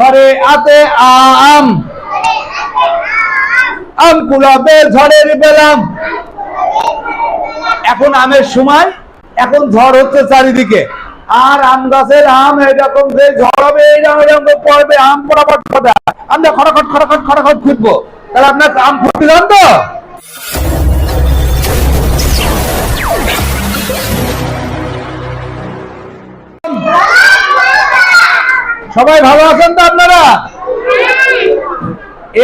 সরে আতে আম। আম কুলাবে ঝড়ের বেলাম। এখন আমের সময়, এখন ঝড় হচ্ছে চারিদিকে। আর আম গাছের আম এরকম যে ঝড় হবে এইরকম এরকম পড়বে, আম পড়াপট হবে আমরা খড়খট খড়খট খড়খট খুঁজবো। তাহলে আপনার আম যান তো সবাই ভালো আছেন তো আপনারা?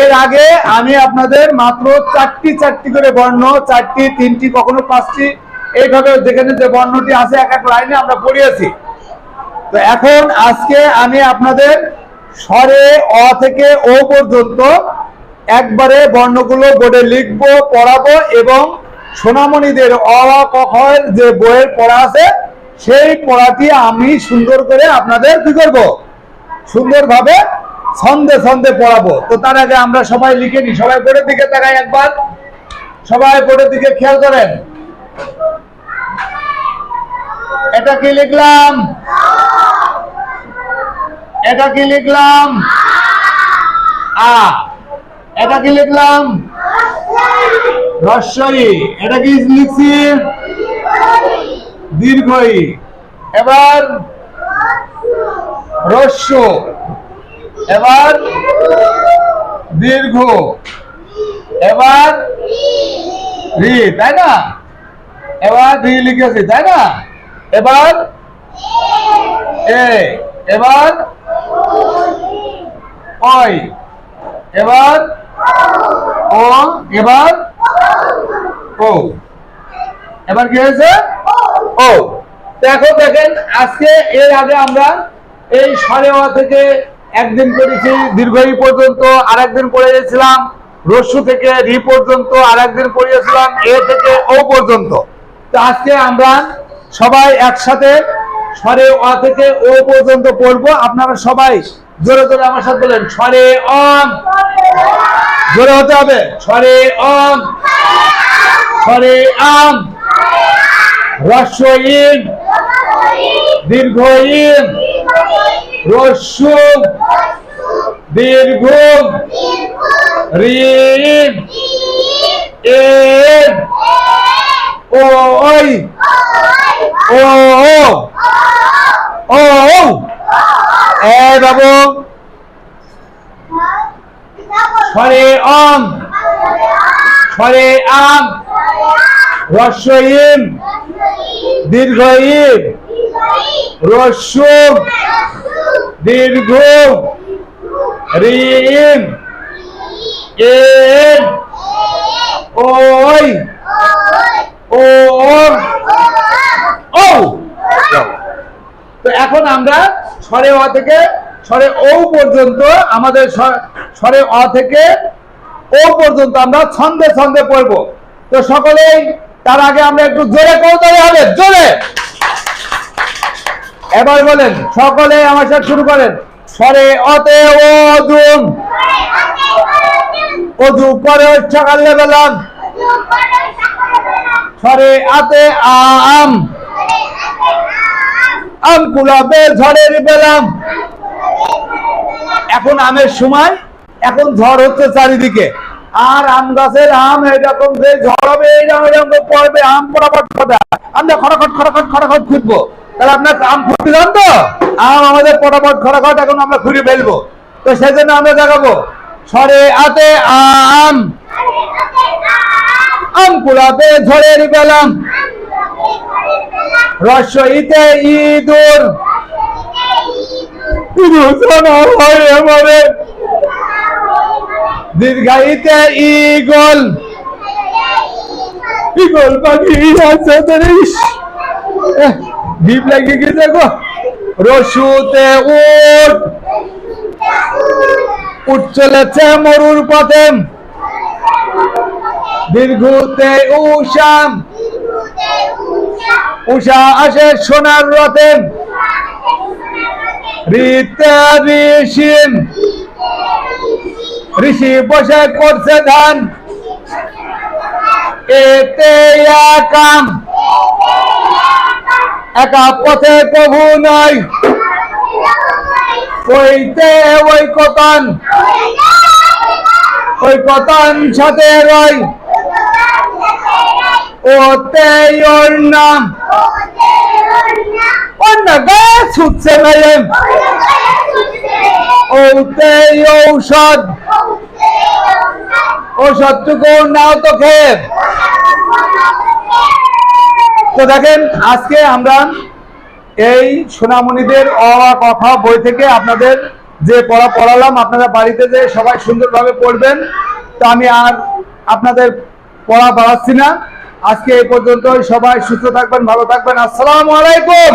এর আগে আমি আপনাদের মাত্র চারটি চারটি করে বর্ণ চারটি তিনটি কখনো পাঁচটি এইভাবে যেখানে যে বর্ণটি আছে এক এক লাইনে আমরা পড়িয়েছি। তো এখন আজকে আমি আপনাদের স্বরে অ থেকে ও পর্যন্ত একবারে বর্ণগুলো বোর্ডে লিখব পড়াবো এবং সোনামণিদের অ আ, ক, খ যে বইয়ের পড়া আছে সেই পড়াটি আমি সুন্দর করে আপনাদের কি করব? সুন্দরভাবে ছন্দে ছন্দে পড়াবো। তো তার আগে আমরা সবাই লিখে নি সবাই বোর্ডের দিকে তাকাই একবার। সবাই বোর্ডের দিকে খেয়াল করেন। এটা কি লিখলাম? এটা কি লিখলাম? আ। এটা কি লিখলাম? রস্বই এটা কি লিখছি? দীর্ঘই। এবার রস্য এবার দীর্ঘ। এবার রি, তাই না? এবার রি লিখেছি, তাই না? এবার এ, এবার ওই, এবার ও এবার ও। এবার কি হয়েছে? ও। দেখো, দেখেন, আজকে এর আগে আমরা এই সাড়ে ওয়া থেকে একদিন করেছি, দীর্ঘই পর্যন্ত আর একদিন পড়েছিলাম রস্যু থেকে রি পর্যন্ত আর একদিন পড়িয়েছিলাম এ থেকে ও পর্যন্ত। তো আজকে আমরা সবাই একসাথে স্বরে অ থেকে ও পর্যন্ত পড়ব আপনারা সবাই জোরে জোরে আমার সাথে বলেন স্বরে অম জোরে হতে হবে স্বরে অম স্বরে আম। রস্য ইন দীর্ঘ ইন রস্যু দীর্ঘ ঋণ ও ওই, ও ও এ বাবু। স্বরে অম স্বরে আম রস্য ইম রস্য দীর্ঘ, ঋণ, এন, ওই ও ও তো এখন আমরা স্বরে অ থেকে স্বরে ও পর্যন্ত আমাদের স্ব- স্বরে অ থেকে ও পর্যন্ত আমরা ছন্দে ছন্দে পড়ব। তো সকলেই তার আগে আমরা একটু জোরে কৌতলে হবে, জোরে। এবার বলেন, সকলে আমার সাথে শুরু করেন। স্বরে, অতে ও দুম অজু করে সকালে বেলাম স্বরে, আতে আম। আম কুলাবে ঝড়ের বেলাম। এখন আমের সময়, এখন ঝড় হচ্ছে চারিদিকে। আর আম গাছের আম এরকম যে ঝড় হবে এরকম পড়বে, আম পড়াপট হবে আমরা খড়খট খড়খট খড়খট খুঁজবো। তাহলে আপনার আম ফুটতে যান তো? আম আমাদের পটাপট খড়খট এখন আমরা ঘুরে ফেলব। তো সেজন্য আমরা দেখাবো সরে আতে আম। আম কুলাবে ঝড়ের বেলাম। রসইতে ইঁদুর। দীর্ঘায়িতে ইগল ইগল পাখি আছে ডিপ লাগে গেছে গো রসুতে উট। উট চলেছে মরুর পথে। দীর্ঘতে উষাম উষা আসে সোনার রথে। ঋতে ঋষিম ঋষি বসে করছে ধান। এতে কাম একা পথে প্রভু নয় ওইতে ওই কতন। ওই কতন সাথে রয়। ওতে ওর নাম। অন্য গাছ উঠছে ম্যাডাম ওতে ঔষধ। ঔষধটুকু নাও তো খেয়ে। তো দেখেন, আজকে আমরা এই সোনামণিদের অ কথা বই থেকে আপনাদের যে পড়া পড়ালাম, আপনারা বাড়িতে যে সবাই সুন্দরভাবে পড়বেন, তো আমি আর আপনাদের পড়া বাড়াচ্ছি না। আজকে এই পর্যন্ত সবাই সুস্থ থাকবেন, ভালো থাকবেন। আসসালামু আলাইকুম!